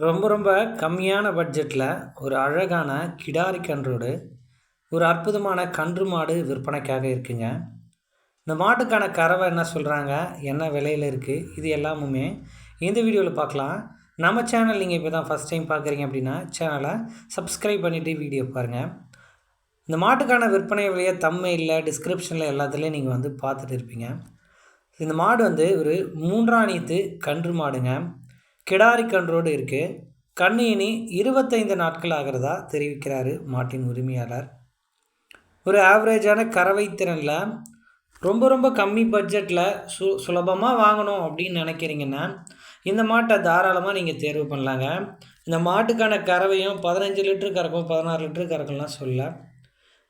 ரொம்ப ரொம்ப கம்மியான பட்ஜெட்டில் ஒரு அழகான கிடாரி கன்றோடு ஒரு அற்புதமான கன்று மாடு விற்பனைக்காக இருக்குங்க. இந்த மாட்டுக்கான கறவை என்ன சொல்கிறாங்க என்ன விலையில் இருக்குது இது எல்லாமுமே இந்த வீடியோவில் பார்க்கலாம் நம்ம சேனல் நீங்கள் இப்போ தான் ஃபஸ்ட் டைம் பார்க்குறீங்க அப்படின்னா சேனலை சப்ஸ்கிரைப் பண்ணிவிட்டு வீடியோ பாருங்கள் இந்த மாட்டுக்கான விற்பனை விலையை தம்மையில் டிஸ்கிரிப்ஷனில் எல்லாத்துலேயும் நீங்கள் வந்து பார்த்துட்டு இருப்பீங்க. இந்த மாடு வந்து ஒரு மூன்றாணித்து கன்று மாடுங்க. கிடாரி கன்றோடு இருக்குது கண்ணியினி இருபத்தைந்து நாட்கள் ஆகிறதா தெரிவிக்கிறாரு மாட்டின் உரிமையாளர். ஒரு ஆவரேஜான கறவை திறனில் ரொம்ப ரொம்ப கம்மி பட்ஜெட்டில் சு சுலபமாக வாங்கணும் அப்படின்னு நினைக்கிறீங்கன்னா இந்த மாட்டை தாராளமாக நீங்கள் தேர்வு பண்ணலாங்க. இந்த மாட்டுக்கான கறவையும் பதினஞ்சு லிட்டரு கறக்கும் பதினாறு லிட்டரு கறக்கும்லாம் சொல்ல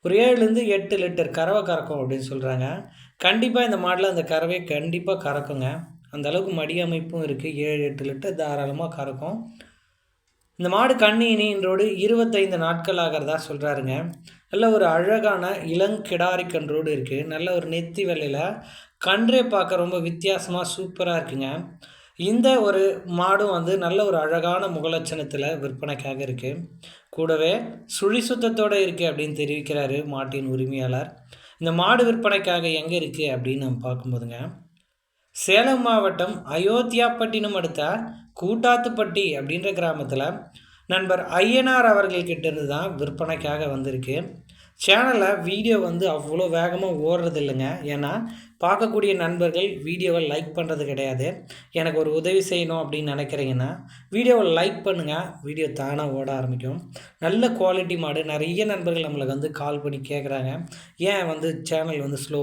ஒரு ஏழுலேருந்து எட்டு லிட்டர் கறவை கறக்கும் அப்படின்னு சொல்கிறாங்க கண்டிப்பாக இந்த மாட்டில் அந்த கறவை கண்டிப்பாக கறக்குங்க. அந்த அளவுக்கு மடி அமைப்பும் இருக்குது ஏழு எட்டு லிட்டர் தாராளமாக கறக்கும். இந்த மாடு கண்ணியினின்றோடு இருபத்தைந்து நாட்கள் ஆகிறதா சொல்கிறாருங்க நல்ல ஒரு அழகான இளங்கிடாரி கன்றோடு இருக்குது நல்ல ஒரு நெத்தி வெள்ளையில் கன்றே பார்க்க ரொம்ப வித்தியாசமாக சூப்பராக இருக்குங்க. இந்த ஒரு மாடும் வந்து நல்ல ஒரு அழகான முகலட்சணத்தில் விற்பனைக்காக இருக்குது கூடவே சுழி சுத்தத்தோடு இருக்குது அப்படின்னு தெரிவிக்கிறாரு மாட்டின் உரிமையாளர். இந்த மாடு விற்பனைக்காக எங்கே இருக்குது அப்படின்னு நம்ம பார்க்கும்போதுங்க. சேலம் மாவட்டம் அயோத்தியாப்பட்டினம் அடுத்த கூட்டாத்துப்பட்டி அப்படின்ற கிராமத்தில் நண்பர் ஐயனார் அவர்கள்கிட்ட இருந்து தான் விற்பனைக்காக வந்திருக்கு. சேனலில் வீடியோ வந்து அவ்வளோ வேகமாக ஓடுறது இல்லைங்க ஏன்னா பார்க்கக்கூடிய நண்பர்கள் வீடியோவை லைக் பண்ணுறது கிடையாது. எனக்கு ஒரு உதவி செய்யணும் அப்படின்னு நினைக்கிறீங்கன்னா வீடியோவை லைக் பண்ணுங்கள் வீடியோ தானாக ஓட ஆரம்பிக்கும். நல்ல குவாலிட்டி மாடு. நிறைய நண்பர்கள் நம்மளுக்கு வந்து கால் பண்ணி கேட்குறாங்க ஏன் வந்து சேனல் வந்து ஸ்லோ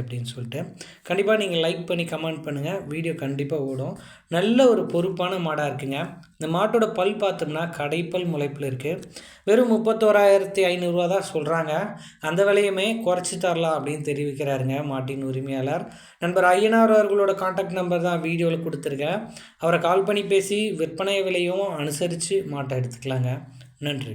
அப்படின்னு சொல்லிட்டு. கண்டிப்பாக நீங்கள் லைக் பண்ணி கமெண்ட் பண்ணுங்கள் வீடியோ கண்டிப்பாக ஓடும். நல்ல ஒரு பொறுப்பான மாடாக இருக்குங்க. இந்த மாட்டோட பல் பார்த்தோம்னா கடைப்பல் முளைப்பில் இருக்குது வெறும் முப்பத்தோராயிரத்தி ஐநூறுரூவா தான் சொல்கிறாங்க அந்த விலையுமே குறைச்சி தரலாம் அப்படின்னு தெரிவிக்கிறாருங்க மாட்டின் உரிமை உரிமையாளர். நண்பர் ஐயனார் அவர்களோட காண்டாக்ட் நம்பர் தான் வீடியோவில் கொடுத்துருக்கேன். அவரை கால் பண்ணி பேசி விற்பனை விலையும் அனுசரித்து மாட்டை எடுத்துக்கலாங்க. நன்றி.